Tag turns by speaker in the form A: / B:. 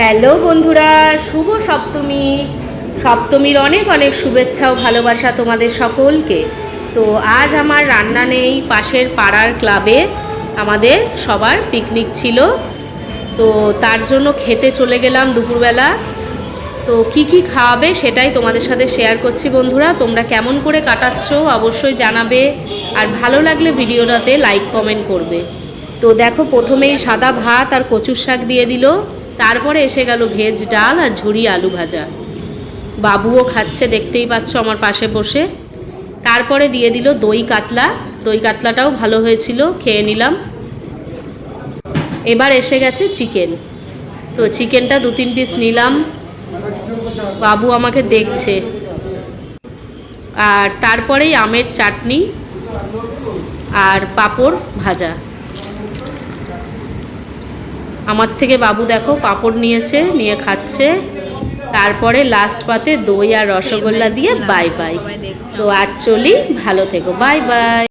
A: Hello বন্ধুরা, শুভ সপ্তমী। সপ্তমীর অনেক অনেক শুভেচ্ছা ও ভালোবাসা তোমাদের সকলকে। তো আজ আমার রান্না নেই, পাশের পাড়ার ক্লাবে আমাদের সবার পিকনিক ছিল। তো তার জন্য খেতে চলে গেলাম দুপুরবেলা। তো কি কি খাওয়াবে সেটাই তোমাদের সাথে শেয়ার করছি বন্ধুরা। তোমরা কেমন করে কাটাচ্ছ অবশ্যই জানাবে। আর ভালো লাগলে ভিডিওটাতে লাইক কমেন্ট করবে। তো দেখো, প্রথমেই সাদা ভাত আর কচুর শাক দিয়ে দিল। তারপরে এসে গেল ভেজ ডাল আর ঝুরি আলু ভাজা। বাবুও খাচ্ছে, দেখতেই পাচ্ছ আমার পাশে বসে। তারপরে দিয়ে দিল দই কাতলা। দই কাতলাটাও ভালো হয়েছিল, খেয়ে নিলাম। এবার এসে গেছে চিকেন। তো চিকেনটা দু তিন পিস নিলাম। বাবু আমাকে দেখছে। আর তারপরেই আমের চাটনি আর পাঁপড় ভাজা। আমার থেকে বাবু দেখো, পাঁপড় নিয়েছে, নিয়ে খাচ্ছে। তারপরে লাস্ট পাতে দই আর রসগোল্লা দিয়ে বাই বাই তো আর চলি, ভালো থেকো বাই বাই